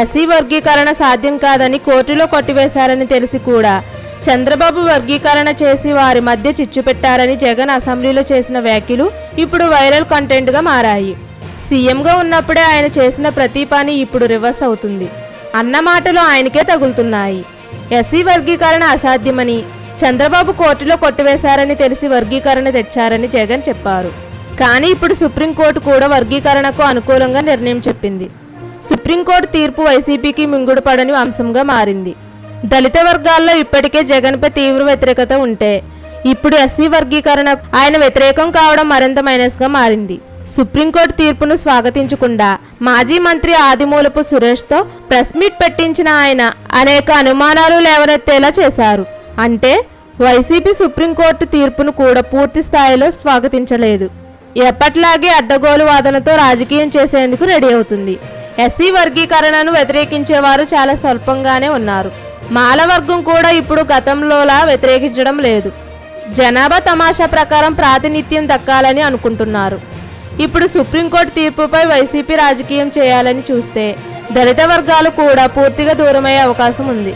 SC వర్గీకరణ సాధ్యం కాదని కోర్టులో కొట్టివేశారని తెలిసి కూడా చంద్రబాబు వర్గీకరణ చేసి వారి మధ్య చిచ్చు పెట్టారని జగన్ అసెంబ్లీలో చేసిన వ్యాఖ్యలు ఇప్పుడు వైరల్ కంటెంట్గా మారాయి. సీఎంగా ఉన్నప్పుడే ఆయన చేసిన ప్రతి పని ఇప్పుడు రివర్స్ అవుతుంది. అన్న మాటలు ఆయనకే తగులుతున్నాయి. ఎస్సీ వర్గీకరణ అసాధ్యమని చంద్రబాబు కోర్టులో కొట్టివేశారని తెలిసి వర్గీకరణ తెచ్చారని జగన్ చెప్పారు. కానీ ఇప్పుడు సుప్రీంకోర్టు కూడా వర్గీకరణకు అనుకూలంగా నిర్ణయం చెప్పింది. సుప్రీంకోర్టు తీర్పు వైసీపీకి మింగుడుపడని అంశంగా మారింది. దళిత వర్గాల్లో ఇప్పటికే జగన్పై తీవ్ర వ్యతిరేకత ఉంటే ఇప్పుడు ఎస్సీ వర్గీకరణ ఆయన వ్యతిరేకం కావడం మరింత మైనస్గా మారింది. సుప్రీంకోర్టు తీర్పును స్వాగతించకుండా మాజీ మంత్రి ఆదిమూలపు సురేష్తో ప్రెస్ మీట్ పెట్టించిన ఆయన అనేక అనుమానాలు లేవనెత్తేలా చేశారు. అంటే వైసీపీ సుప్రీంకోర్టు తీర్పును కూడా పూర్తి స్థాయిలో స్వాగతించలేదు. ఎప్పట్లాగే అడ్డగోలు వాదనతో రాజకీయం చేసేందుకు రెడీ అవుతుంది. ఎస్సీ వర్గీకరణను వ్యతిరేకించేవారు చాలా స్వల్పంగానే ఉన్నారు. మాలవర్గం కూడా ఇప్పుడు గతంలోలా వ్యతిరేకించడం లేదు. జనాభా తమాషా ప్రకారం ప్రాతినిధ్యం దక్కాలని అనుకుంటున్నారు. ఇప్పుడు సుప్రీంకోర్టు తీర్పుపై వైసీపీ రాజకీయం చేయాలని చూస్తే దళిత వర్గాలు కూడా పూర్తిగా దూరమయ్యే అవకాశం ఉంది.